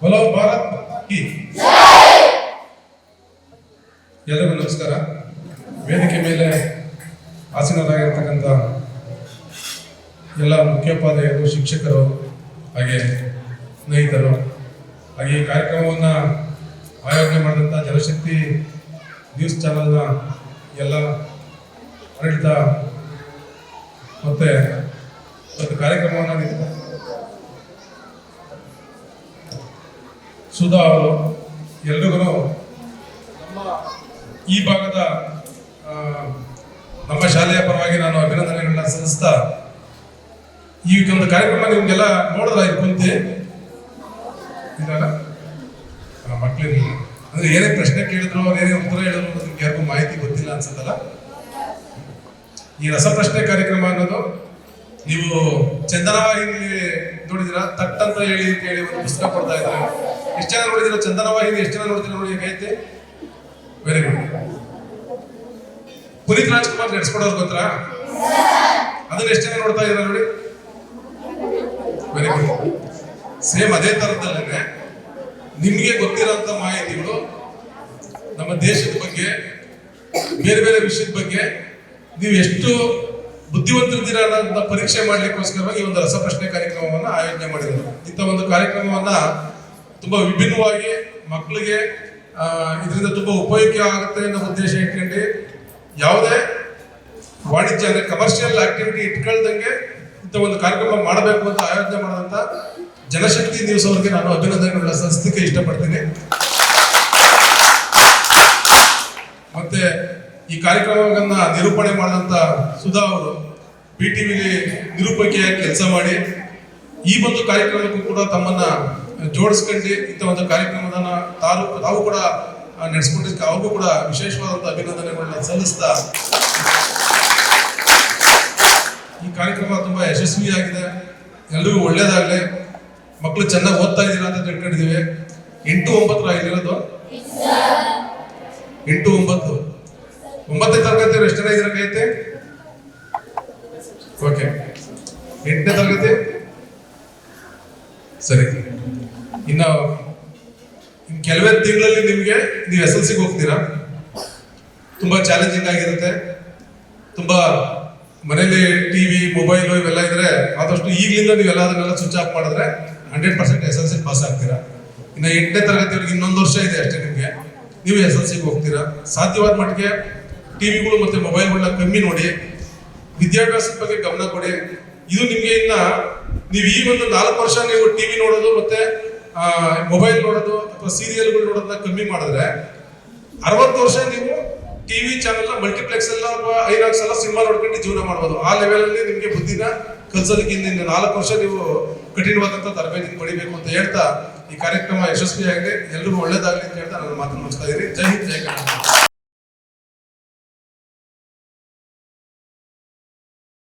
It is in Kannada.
बोलो भारत की ಎಲ್ಲರಿಗೂ ನಮಸ್ಕಾರ ವೇದಿಕೆ ಮೇಲೆ ಆಸೀನರಾಗಿರ್ತಕ್ಕಂಥ ಎಲ್ಲ ಮುಖ್ಯೋಪಾಧ್ಯಾಯರು ಶಿಕ್ಷಕರು ಹಾಗೆ ಸ್ನೇಹಿತರು ಹಾಗೆ ಈ ಕಾರ್ಯಕ್ರಮವನ್ನು ಆಯೋಜನೆ ಮಾಡಿದಂಥ ಜನಶಕ್ತಿ ನ್ಯೂಸ್ ಚಾನಲ್ನ ಎಲ್ಲ ಆಡಳಿತ ಮತ್ತೆ ಒಂದು ಕಾರ್ಯಕ್ರಮವನ್ನು ಸುಧಾ ಅವರು, ಎಲ್ರಿಗೂ ಈ ಭಾಗದ ನಮ್ಮ ಶಾಲೆಯ ಪರವಾಗಿ ನಾನು ಅಭಿನಂದನೆಗಳನ್ನ ಸಲ್ಲಿಸ್ತಾ ಈ ಒಂದು ಕಾರ್ಯಕ್ರಮ ನಿಮ್ಗೆಲ್ಲ ನೋಡಿದ್ರ ಇದು ಕುಂತಿ? ಮಕ್ಕಳಿಗೆ ಮಕ್ಕಳಿರಲಿಲ್ಲ ಅಂದ್ರೆ ಏನೇ ಪ್ರಶ್ನೆ ಕೇಳಿದ್ರು ಅವ್ರು ಏನೇ ಉತ್ತರ ಹೇಳಿದ್ರು ನಿಮ್ಗೆ ಯಾರಿಗೂ ಮಾಹಿತಿ ಗೊತ್ತಿಲ್ಲ ಅನ್ಸುತ್ತಲ್ಲ? ಈ ರಸಪ್ರಶ್ನೆ ಕಾರ್ಯಕ್ರಮ ಅನ್ನೋದು ನೀವು ಚಂದನವಾಗಿ ನೋಡಿದಿರಾ? ತಟ್ಟಂತ ಹೇಳಿ ಅಂತ ಹೇಳಿ ಒಂದು ಪುಸ್ತಕ ಕೊಡ್ತಾ ಇದ್ದಾರೆ. ಎಷ್ಟು ಜನ ನೋಡಿದಿರ? ಚಂದನವಾಗಿದೆ ಎಷ್ಟು ಜನ ನೋಡ್ತೀರಾ ನೋಡಿ ಹೇಗೈತೆ ವೆರಿ ಗುಡ್ ಪುನೀತ್ ರಾಜ್ಕುಮಾರ್ ನಡೆಸ್ಕೊಡೋರು ಗೊತ್ತಾ? ಅದನ್ನ ಎಷ್ಟು ಜನ ನೋಡ್ತಾ ಇದ್ದಾರೆ ನೋಡಿ? ವೆರಿ ಗುಡ್ ಸೇಮ್ ಅದೇ ತರದಲ್ಲೇ ನಿಮಗೆ ಗೊತ್ತಿರೋಂಥ ಮಾಹಿತಿಗಳು ನಮ್ಮ ದೇಶದ ಬಗ್ಗೆ, ಬೇರೆ ಬೇರೆ ವಿಷಯದ ಬಗ್ಗೆ ನೀವು ಎಷ್ಟು ಬುದ್ಧಿವಂತರಿದ್ದೀರಾ ಅನ್ನೋದನ್ನ ಪರೀಕ್ಷೆ ಮಾಡಲಿಕ್ಕೋಸ್ಕರವಾಗಿ ಈ ಒಂದು ರಸಪ್ರಶ್ನೆ ಕಾರ್ಯಕ್ರಮವನ್ನು ಆಯೋಜನೆ ಮಾಡಿದ್ರು ಇಂಥ ಒಂದು ಕಾರ್ಯಕ್ರಮವನ್ನ ತುಂಬಾ ವಿಭಿನ್ನವಾಗಿ ಮಕ್ಕಳಿಗೆ ಇದರಿಂದ ತುಂಬಾ ಉಪಯೋಗ ಆಗುತ್ತೆ ಅನ್ನೋ ಉದ್ದೇಶ ಇಟ್ಕೊಂಡು ಯಾವುದೇ ವಾಣಿಜ್ಯ ಅಂದ್ರೆ ಕಮರ್ಷಿಯಲ್ ಆಕ್ಟಿವಿಟಿ ಇಟ್ಕೊಳ್ದಂಗೆ ಇಂಥ ಒಂದು ಕಾರ್ಯಕ್ರಮ ಮಾಡಬೇಕು ಅಂತ ಆಯೋಜನೆ ಮಾಡಿದಂತ ಜನಶಕ್ತಿ ನ್ಯೂಸ್ ಅವರಿಗೆ ನಾನು ಅಭಿನಂದನೆಗಳ ಸಂಸ್ಥೆಗೆ ಇಷ್ಟಪಡ್ತೀನಿ. ಮತ್ತೆ ಈ ಕಾರ್ಯಕ್ರಮವನ್ನ ನಿರೂಪಣೆ ಮಾಡಿದಂತ ಸುಧಾ ಅವರು ಬಿ ಟಿವಿಲಿ ನಿರೂಪಕಿಯಾಗಿ ಕೆಲಸ ಮಾಡಿ ಈ ಒಂದು ಕಾರ್ಯಕ್ರಮಕ್ಕೂ ಕೂಡ ತಮ್ಮನ್ನ ಜೋಡಿಸ್ಕೊಂಡು ಇಂಥ ಒಂದು ಕಾರ್ಯಕ್ರಮದನ್ನ ತಾವು ತಾವು ಕೂಡ ನಡೆಸ್ಕೊಂಡಿದ್ದಕ್ಕೆ ಅವ್ರಿಗೂ ಕೂಡ ವಿಶೇಷವಾದಂತ ಅಭಿನಂದನೆಗಳನ್ನ ಸಲ್ಲಿಸ್ತಾ ಈ ಕಾರ್ಯಕ್ರಮ ತುಂಬಾ ಯಶಸ್ವಿಯಾಗಿದೆ. ಎಲ್ರಿಗೂ ಒಳ್ಳೇದಾಗ್ಲಿ. ಮಕ್ಕಳು ಚೆನ್ನಾಗಿ ಓದ್ತಾ ಇದ್ದೀರಾ ಅಂತ ತಿಳ್ಕೊಂಡಿದೀವಿ ಎಂಟು ಒಂಬತ್ತರ ಇಲ್ಲಿರೋದು? ಎಂಟು ಒಂಬತ್ತು. ಒಂಬತ್ತನೇ ತರಗತಿ ಎಷ್ಟು ಜನ ಇದ್ದೀರಾ ಕೈತೆ? ಓಕೆ ಎಂಟನೇ ತರಗತಿ? ಸರಿ. ಇನ್ನು ಕೆಲವೇ ತಿಂಗಳಲ್ಲಿ ನಿಮಗೆ ನೀವು ಎಸ್ ಎಲ್ ಸಿಗೆ ಹೋಗ್ತೀರಾ? ತುಂಬಾ ಚಾಲೆಂಜಿಂಗ್ ಆಗಿರುತ್ತೆ. ತುಂಬಾ ಮನೇಲಿ ಟಿವಿ ಮೊಬೈಲು ಇವೆಲ್ಲ ಇದ್ರೆ ಆದಷ್ಟು ಈಗಲಿಂದ ನೀವೆಲ್ಲ ಅದನ್ನೆಲ್ಲ ಸ್ವಿಚ್ ಆಫ್ ಮಾಡಿದ್ರೆ hundred percent S L C pass ಆಗ್ತೀರಾ? ಇನ್ನು ಎಂಟನೇ ತರಗತಿವರೆಗೆ ಇನ್ನೊಂದು ವರ್ಷ ಇದೆ ಅಷ್ಟೇ ನಿಮಗೆ. ನೀವು ಎಸ್ ಎಲ್ ಸಿಗೆ ಹೋಗ್ತೀರಾ? ಸಾಧ್ಯವಾದ ಮಟ್ಟಿಗೆ ಟಿವಿಗಳು ಮತ್ತೆ ಮೊಬೈಲ್ಗಳನ್ನ ಕಮ್ಮಿ ನೋಡಿ, ವಿದ್ಯಾಭ್ಯಾಸದ ಬಗ್ಗೆ ಗಮನ ಕೊಡಿ. ಇದು ನಿಮಗೆ ಇನ್ನ ನೀವು ಈ ಒಂದು ನಾಲ್ಕು ವರ್ಷ ನೀವು ಟಿವಿ ನೋಡೋದು ಮತ್ತೆ ಮೊಬೈಲ್ ನೋಡೋದು ಅಥವಾ ಸೀರಿಯಲ್ಗಳು ನೋಡೋದನ್ನ ಕಮ್ಮಿ ಮಾಡಿದ್ರೆ, ಅರವತ್ತು ವರ್ಷ ನೀವು ಟಿವಿ ಚಾನೆಲ್ ಮಲ್ಟಿಪ್ಲೆಕ್ಸ್ ಎಲ್ಲ ಅಥವಾ ಐನಾಕ್ಸ್ ಎಲ್ಲ ಸಿನಿಮಾ ನೋಡ್ಕೊಂಡು ಜೀವನ ಮಾಡ್ಬೋದು. ಆ ಲೆವೆಲ್ ಅಲ್ಲಿ ನಿಮಗೆ ಬುದ್ಧಿನ ಕಲ್ಸೋದಕ್ಕೆ ಇನ್ನು ನಾಲ್ಕು ವರ್ಷ ನೀವು ಕಠಿಣವಾದಂತ ತರಬೇತಿ ಪಡಿಬೇಕು ಅಂತ ಹೇಳ್ತಾ ಈ ಕಾರ್ಯಕ್ರಮ ಯಶಸ್ವಿಯಾಗಿದೆ. ಎಲ್ರಿಗೂ ಒಳ್ಳೇದಾಗಲಿ ಅಂತ ಹೇಳ್ತಾ ನಾನು ಮಾತನ್ನು ಮುಗಿಸ್ತಾ ಇದ್ದೀನಿ. ಜೈ ಹಿಂದ್, ಜೈ ಕರ್ನಾಟಕ